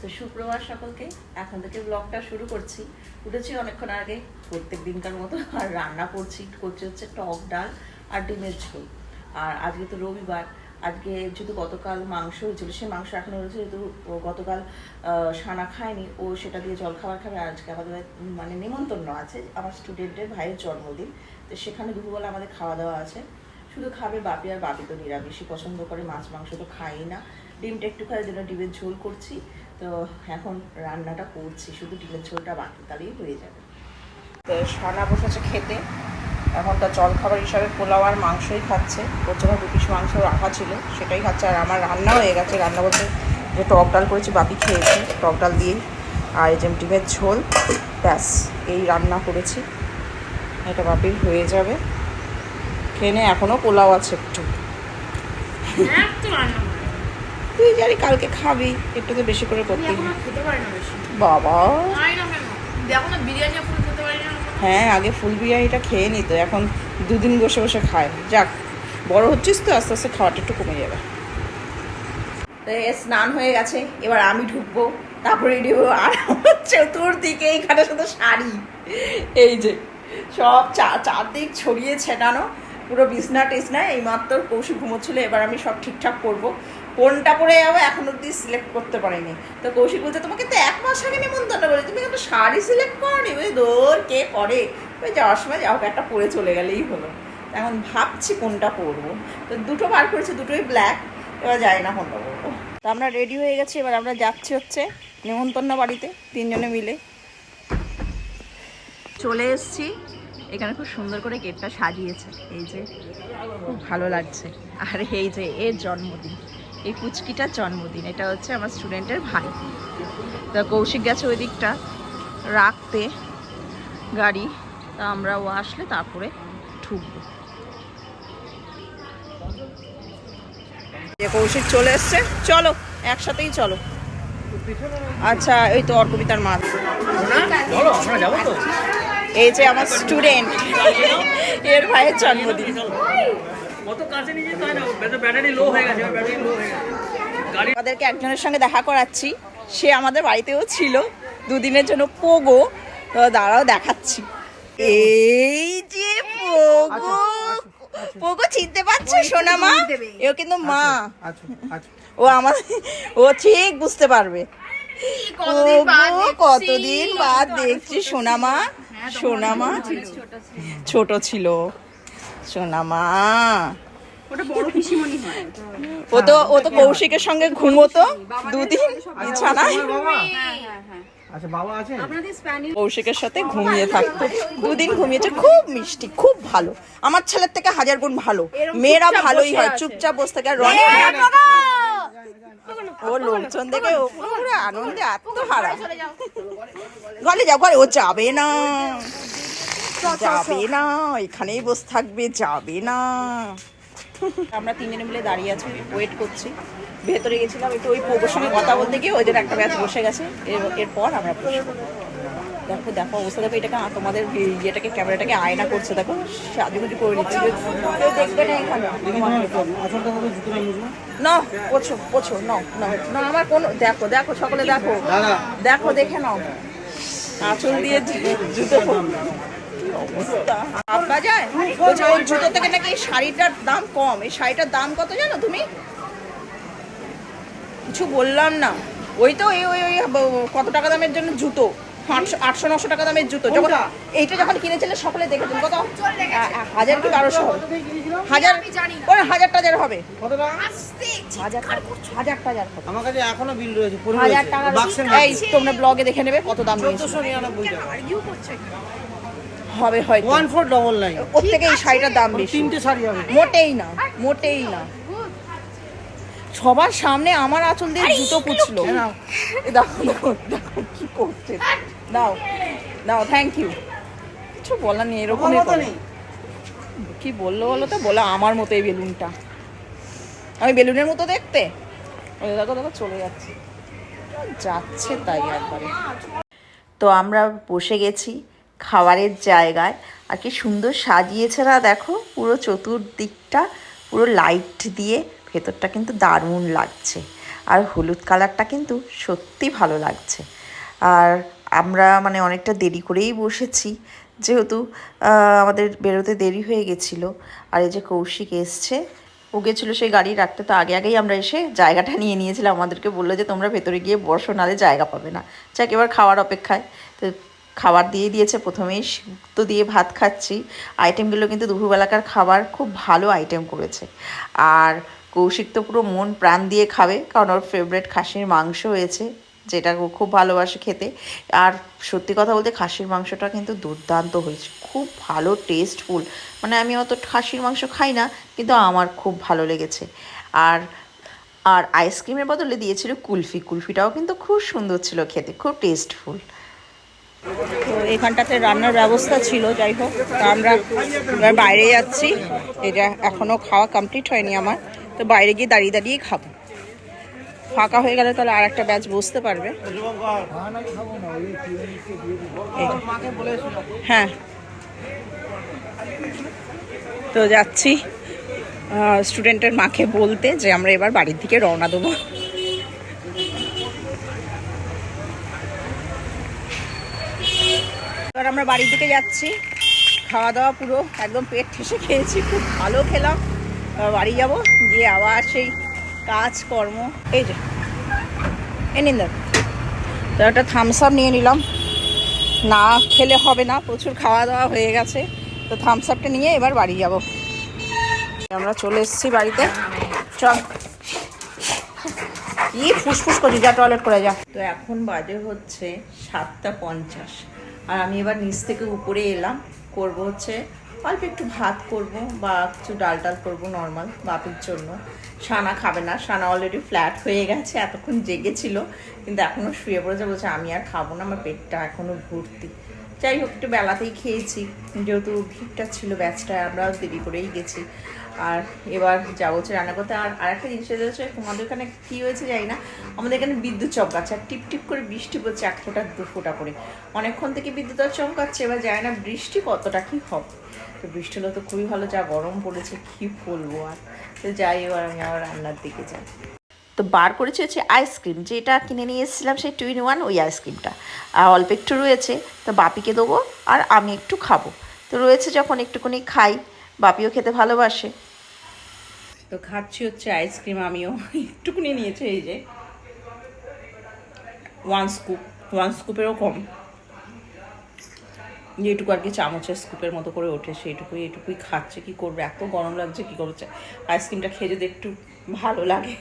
তো সুপ্রভাত সকলকে এখন থেকে ব্লগটা শুরু করছি। উঠেছি অনেকক্ষণ আগে, প্রত্যেক দিনকার মতো আর রান্না করছি। করছি হচ্ছে টক ডাল আর ডিমের ঝোল। আর আজকে তো রবিবার, আজকে যেহেতু গতকাল মাংস হয়েছিল সে মাংস এখনও রয়েছে, যেহেতু গতকাল সানা খায়নি, ও সেটা দিয়ে জল খাবার খাবে। আজকে আমাদের মানে নেমন্তন্ন আছে আমার স্টুডেন্টের ভাইয়ের জন্মদিন। তো সেখানে দুপুরবেলা আমাদের খাওয়া দাওয়া আছে। শুধু খাবে বাপি আর বাপি তো নিরামিষই। পছন্দ করে মাছ মাংস তো খাই না। ডিমটা একটু খাওয়ার জন্য ডিমের ঝোল করছি। তো এখন রান্নাটা করছি, শুধু ডিমের ঝোলটা বাকি, তাহলেই হয়ে যাবে। তো সানা বসেছে খেতে। এখন তার জল খাবার হিসাবে পোলাও আর মাংসই খাচ্ছে। জন্য দু পিস মাংস রাখা ছিল, সেটাই খাচ্ছে। আর আমার রান্না হয়ে গেছে। রান্না বলতে যে টক ডাল করেছি বাপি খেয়েছে। টক ডাল দিয়েই। আর যে ডিমের ঝোল, ব্যাস, এই রান্না করেছি। এটা বাপির হয়ে যাবে। খেয়ে এখনও পোলাও আছে একটু। করে। তুই জানি কালকে খাবি একটু তো বেশি করে করতে বাবা। হ্যাঁ আগে ফুল বিরিয়ানিটা খেয়ে নিত এখন দুদিন বসে বসে খায় যাক বড় হচ্ছিস তো আস্তে আস্তে খাওয়াটা একটু কমে যাবে। স্নান হয়ে গেছে এবার আমি ঢুকবো তারপরে রেডি হব আর চতুর্দিকে এইখানে শুধু শাড়ি। এই যে সব চা চারদিক ছড়িয়ে ছেটানো পুরো বিছনা টিসনা এই মাত্র কৌশিক ঘুমোচ্ছিল এবার আমি সব ঠিকঠাক করব। কোনটা পরে যাব এখন অব্দি সিলেক্ট করতে পারিনি। তো কৌশিক বলছে, তোমাকে তো এক মাস আগে নিমন্ত্রণ বলে তুমি একটা শাড়ি সিলেক্ট করনি? ওই দৌড় কে করে ওই যাওয়ার সময় যাও একটা পরে চলে গেলেই হলো। এখন ভাবছি কোনটা পরবো। তো দুটো বার করেছে, দুটোই ব্ল্যাক এবার যাই না কোনটা পরবো। তো আমরা রেডি হয়ে গেছি, এবার আমরা যাচ্ছি হচ্ছে নেমন্তন্ন বাড়িতে, তিনজনে মিলে। চলে এসেছি। এখানে খুব সুন্দর করে গেটটা সাজিয়েছে। এই যে, খুব ভালো লাগছে। আর এই যে, এর জন্মদিন। এই কুচকিটার জন্মদিন। এটা হচ্ছে আমার স্টুডেন্টের ভাই। তা কৌশিক গেছে ওই দিকটা রাখতে গাড়ি। তা আমরা ও আসলে তারপরে ঢুকবো। যে কৌশিক চলে এসছে। চলো একসাথেই চলো। আচ্ছা এই তো অর্কবিতার মা। এই যে আমার স্টুডেন্ট এর ভাইয়ের জন্মদিন। আমাদেরকে একজনের সঙ্গে দেখা করাচ্ছি। সে আমাদের বাড়িতেও ছিল। দুদিনের জন্য পোগো। তো দাঁড়াও দেখাচ্ছি। এই যে পোগো। পোগো চিনতে পারছ সোনা মা? এও কিন্তু মা। আচ্ছা আচ্ছা ও আমার ও ঠিক বুঝতে পারবে। পোগো কতদিন বাদ দেখছি সোনা মা? সোনা মা? ছোট ছিল। সোনা মা ওটা বড় পিসিমণি হয়। ও তো ও তো কৌশিকের সঙ্গে ঘুমোতো দুদিন বিছানায়। আচ্ছা কৌশিকের সাথে ঘুমিয়ে থাকতো। দুদিন ঘুমিয়েছে খুব মিষ্টি খুব ভালো। আমার ছেলের থেকে হাজার গুণ ভালো। মেয়েরা ভালোই হয় চুপচাপ বসে থাকে। আর রনি ও লোকজন দেখে ও পুরো পুরো আনন্দে আত্মহারা ঘরে যাও ঘরে ও যাবে না। যাবে না এখানেই বসে থাকবে যাবে না। আমরা তিনজনে মিলে দাঁড়িয়ে আছি ওয়েট করছি। ভেতরে গেছিলাম একটু ওই পোগোর সঙ্গে কথা বলতে গিয়ে ওদের একটা ব্যাচ বসে গেছে। এরপর আমরা বসবো। দেখো দেখো অবস্থা দেখো এটাকে তোমাদের ইয়েটাকে ক্যামেরাটাকে আয়না করছে দেখো সাজুগুজি করে নিচ্ছে। কেউ দেখবে না এখানে। না পোছো পোছো নাও না আমার কোনো দেখো দেখো সকলে দেখো। দেখো দেখে নাও। আঁচল দিয়ে জুতো অবস্থা। আব্বা যায়? বলছে ওর জুতো থেকে নাকি এই শাড়িটার দাম কম। এই শাড়িটার দাম কত জানো তুমি? কিছু বললাম না। ওই তো এই ওই ওই কত টাকা দামের জন্য জুতো? আটশো আটশো নশো টাকা দামের জুতো। যখন এইটা যখন কিনেছিলে সকলে দেখেছেন কত? আ- আ- হাজার কি বারোশো হবে? হাজার ওই হাজার টাজার হবে। কত হাজার হাজার টাজার হবে। আমার কাছে এখনও বিল রয়েছে হাজার টাকা এই তোমরা ব্লগে দেখে নেবে কত দাম নিয়েছে চোদ্দশো নিরানব্বই টাকা। হবে হয়তো। ওয়ান ফোর ডবল নাইন ওর থেকে এই শাড়িটার দাম বেশি। তিনটে শাড়ি হবে। মোটেই না মোটেই না। সবার সামনে আমার আঁচল দিয়ে জুতো পুছলো। এ দেখো দেখো দেখো কি করছে। দাও দাও থ্যাংক ইউ কিছু বলার নেই এরকমই করে। নেই। কি বলল বলো তো? বলো আমার মতো এই বেলুনটা। আমি বেলুনের মতো দেখতে? ওই দেখো দেখো চলে যাচ্ছে। যাচ্ছে তাই একবারে। তো আমরা বসে গেছি। খাবারের জায়গায়। আর কি সুন্দর সাজিয়েছে না দেখো? পুরো চতুর্দিকটা, পুরো লাইট দিয়ে ভেতরটা কিন্তু দারুণ লাগছে। আর হলুদ কালারটা কিন্তু সত্যি ভালো লাগছে। আর আমরা মানে অনেকটা দেরি করেই বসেছি। যেহেতু আমাদের বেরোতে দেরি হয়ে গেছিল। আর এই যে কৌশিক এসছে, ও গেছিল সেই গাড়ি রাখতে। তো আগে আগেই আমরা এসে জায়গাটা নিয়ে নিয়েছিলাম। আমাদেরকে বলল যে, তোমরা ভেতরে গিয়ে বসো জায়গা পাবে না। যাক, এবার খাওয়ার অপেক্ষায়। তো খাবার দিয়ে দিয়েছে, প্রথমেই সিদ্ধ দিয়ে ভাত খাচ্ছি। আইটেমগুলো কিন্তু দুপুরবেলাকার খাবার খুব ভালো আইটেম করেছে। আর কৌশিক তো পুরো মন প্রাণ দিয়ে খাবে, কারণ ওর ফেভারেট খাসির মাংস হয়েছে, যেটা ও খুব ভালোবাসে খেতে। আর সত্যি কথা বলতে খাসির মাংসটা কিন্তু দুর্দান্ত হয়েছে, খুব ভালো টেস্টফুল মানে আমি অত খাসির মাংস খাই না, কিন্তু আমার খুব ভালো লেগেছে। আর আর আইসক্রিমের বদলে দিয়েছিল কুলফি। কুলফিটাও কিন্তু খুব সুন্দর ছিল খেতে, খুব টেস্টফুল তো এখানটাতে রান্নার ব্যবস্থা ছিল, যাই হোক। তো আমরা এবার বাইরে যাচ্ছি। এটা এখনও খাওয়া কমপ্লিট হয়নি আমার। তো বাইরে গিয়ে দাঁড়িয়ে দাঁড়িয়েই খাব। ফাঁকা হয়ে গেলে তাহলে আর একটা ব্যাচ বসতে পারবে। হ্যাঁ। তো যাচ্ছি। স্টুডেন্টের মাকে বলতে যে আমরা এবার বাড়ির দিকে রওনা দেবো। এবার আমরা বাড়ির দিকে যাচ্ছি। খাওয়া দাওয়া পুরো একদম পেট ঠেসে খেয়েছি, খুব ভালো খেলাম। বাড়ি যাব, গিয়ে আবার সেই কাজকর্ম। এই যে এ নিন। তো একটা থামস আপ নিয়ে নিলাম। না খেলে হবে না, প্রচুর খাওয়া দাওয়া হয়ে গেছে। তো থামস আপটা নিয়ে এবার বাড়ি যাব। আমরা চলে এসেছি বাড়িতে। চল। কি ফুসফুস করছি যা টয়লেট করে যা। তো এখন বাজে হচ্ছে সাতটা পঞ্চাশ। আর আমি এবার নিচ থেকে উপরে এলাম, করব হচ্ছে অল্প একটু ভাত করব বা কিছু ডাল টাল করব নর্মাল বাপির জন্য। সানা খাবে না সানা অলরেডি ফ্ল্যাট হয়ে গেছে, এতক্ষণ জেগেছিল, কিন্তু এখনও শুয়ে পড়েছে, বলছে আমি আর খাব না, আমার পেটটা এখনও ভর্তি। যাই হোক, একটু বেলাতেই খেয়েছি, যেহেতু ভিড়টা ছিল ব্যাচটা আমরা দেরি করেই গেছি। আর এবার যা হচ্ছে রান্না করতে। আর আরেকটা জিনিস হচ্ছে, তোমাদের এখানে কী হয়েছে জানি না, আমাদের এখানে বিদ্যুৎ চমকাচ্ছে। আর টিপ টিপ করে বৃষ্টি পড়ছে এক ফোঁটা, দু ফোঁটা করে। অনেকক্ষণ থেকে বিদ্যুৎ আর চমকাচ্ছে, এবার যায় না বৃষ্টি কতটা কি হবে। তো বৃষ্টি হলে তো খুবই ভালো, যা গরম পড়েছে, কি বলব আর। তো যাই, এবার আমি আবার রান্নার দিকে যাই। তো বার করেছি হচ্ছে আইসক্রিম, যেটা কিনে নিয়ে এসেছিলাম সেই টু ইন ওয়ান ওই আইসক্রিমটা। আর অল্প একটু রয়েছে, তো বাপিকে দেবো আর আমি একটু খাব। তো রয়েছে যখন একটুখানি খাই, বাপিও খেতে ভালোবাসে। তো খাচ্ছি হচ্ছে আইসক্রিম আমিও। একটুকুনি নিয়েছে এই যে। ওয়ান স্কুপ ওয়ান স্কুপেরও কম। যেটুকু আর কি চামচের স্কুপের মতো করে ওঠে সেইটুকুই এটুকুই খাচ্ছে। কি করবে? এত গরম লাগছে কি করছে আইসক্রিমটা খেয়ে যদি একটু ভালো লাগে।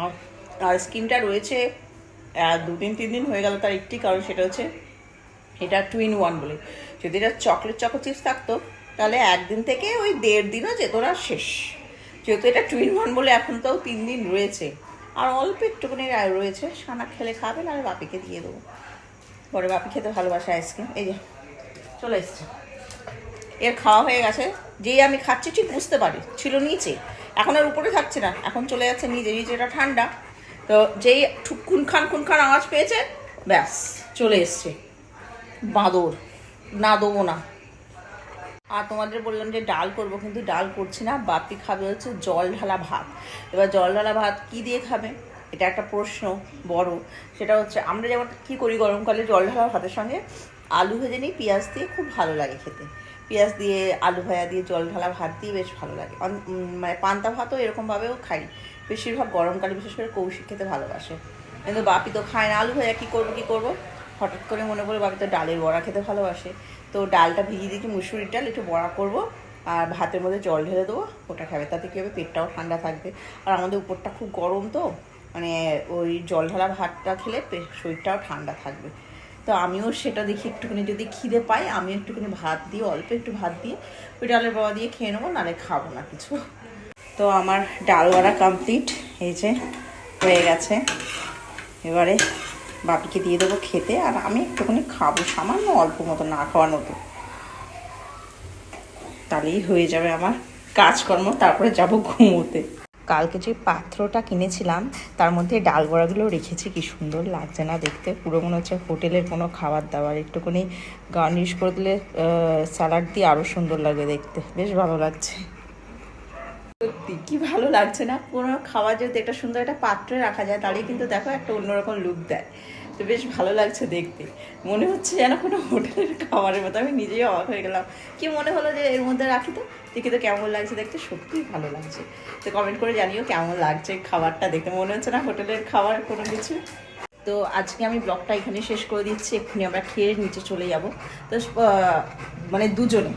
আর আইসক্রিমটা রয়েছে আহ, দু দিন তিন দিন হয়ে গেল তার একটি কারণ সেটা হচ্ছে এটা টু ইন ওয়ান বলে। যদি এটা চকলেট চকো চিপস থাকতো তাহলে একদিন থেকে ওই দেড় দিনও যেত না, শেষ। যেহেতু এটা টুইন ওয়ান বলে এখন তো তিন দিন রয়েছে। আর অল্প একটুখানি রয়েছে, সানা খেলে খাবে না বাপিকে দিয়ে দেবো। পরে বাপি খেতে ভালোবাসে আইসক্রিম এই যে, চলে এসছে। এর খাওয়া হয়ে গেছে। যেই আমি খাচ্ছি ঠিক বুঝতে পারি, ছিল নিচে। এখন আর উপরে থাকছে না। এখন চলে যাচ্ছে নিচে নিচেটা ঠান্ডা। তো যেই খুনখান খুনখান আওয়াজ পেয়েছে, ব্যাস, চলে এসছে। বাঁদর। না দেবো না। আর তোমাদের বললাম যে ডাল করব, কিন্তু ডাল করছি না। বাপি খাবে হচ্ছে জল ঢালা ভাত। এবার জল ঢালা ভাত কি দিয়ে খাবে? এটা একটা প্রশ্ন বড়। সেটা হচ্ছে আমরা যেমন কি করি গরমকালে জল ঢালা ভাতের সঙ্গে? আলু ভেজে নিই, পেঁয়াজ দিয়ে খুব ভালো লাগে খেতে। পেঁয়াজ দিয়ে, আলু ভাজা দিয়ে জল ঢালা ভাত দিয়ে বেশ ভালো লাগে। মানে পান্তা ভাতও এরকমভাবেও খাই। বেশিরভাগ গরমকালে বিশেষ করে কৌশিক খেতে ভালোবাসে। কিন্তু বাপি তো খায় না। আলু ভাজা কী করব কী করব? হঠাৎ করে মনে পড়ে বাপি তো ডালের বড়া খেতে ভালোবাসে। তো ডালটা ভিজিয়ে দিয়েছি, মুসুরির ডাল, একটু বড়া করব, আর ভাতের মধ্যে জল ঢেলে দেবো, ওটা খাবে, তাতে কী হবে, পেটটাও ঠান্ডা থাকবে। আর আমাদের উপরটা খুব গরম তো মানে ওই জল ঢালা ভাতটা খেলে শরীরটাও ঠান্ডা থাকবে। তো আমিও সেটা দেখি, একটুখানি যদি খিদে পাই আমি একটুখানি ভাত দিয়ে, অল্প একটু ভাত দিয়ে, ওই ডালের বড়া দিয়ে খেয়ে নেব, নাহলে খাব না কিছু। তো আমার ডাল বড়া কমপ্লিট এই যে, হয়ে গেছে। এবারে বাপিকে দিয়ে দেবো খেতে, আর আমি একটুখানি খাব, সামান্য অল্প মতো না খাওয়ার মতো। তাহলেই হয়ে যাবে আমার কাজকর্ম, তারপরে যাব ঘুমোতে। কালকে যে পাত্রটা কিনেছিলাম, তার মধ্যে ডাল বড়াগুলো রেখেছি, কি সুন্দর লাগছে না দেখতে। পুরো মনে হচ্ছে হোটেলের কোনো খাবার দাবার একটুখানি গার্নিশ করে দিলে স্যালাড দিয়ে আরও সুন্দর লাগে দেখতে। বেশ ভালো লাগছে। সত্যি, কি ভালো লাগছে না? কোনো খাবার যদি একটা সুন্দর একটা পাত্রে রাখা যায় তাহলে কিন্তু দেখো একটা অন্যরকম লুক দেয়। তো বেশ ভালো লাগছে দেখতে। মনে হচ্ছে যেন কোনো হোটেলের খাবারের মতো। আমি নিজেই অবাক হয়ে গেলাম। কি মনে হলো যে এর মধ্যে রাখি তো? দেখি তো কেমন লাগছে দেখতে। সত্যিই ভালো লাগছে। তো কমেন্ট করে জানিও কেমন লাগছে খাবারটা দেখতে। মনে হচ্ছে না হোটেলের খাবার কোনো কিছু? তো আজকে আমি ব্লগটা এখানে শেষ করে দিচ্ছি। এক্ষুনি আমরা খেয়ে নিচে চলে যাব। তো মানে দুজনে,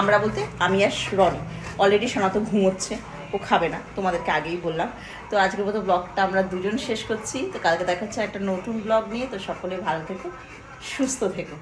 আমরা বলতে আমি আর রনি। অলরেডি সনাতন ঘুমোচ্ছে। ও খাবে না, তোমাদেরকে আগেই বললাম। তো আজকের মতো ব্লগটা আমরা দুজন শেষ করছি। তো কালকে দেখা হচ্ছে একটা নতুন ব্লগ নিয়ে। তো সকলে ভালো থেকো, সুস্থ থেকো।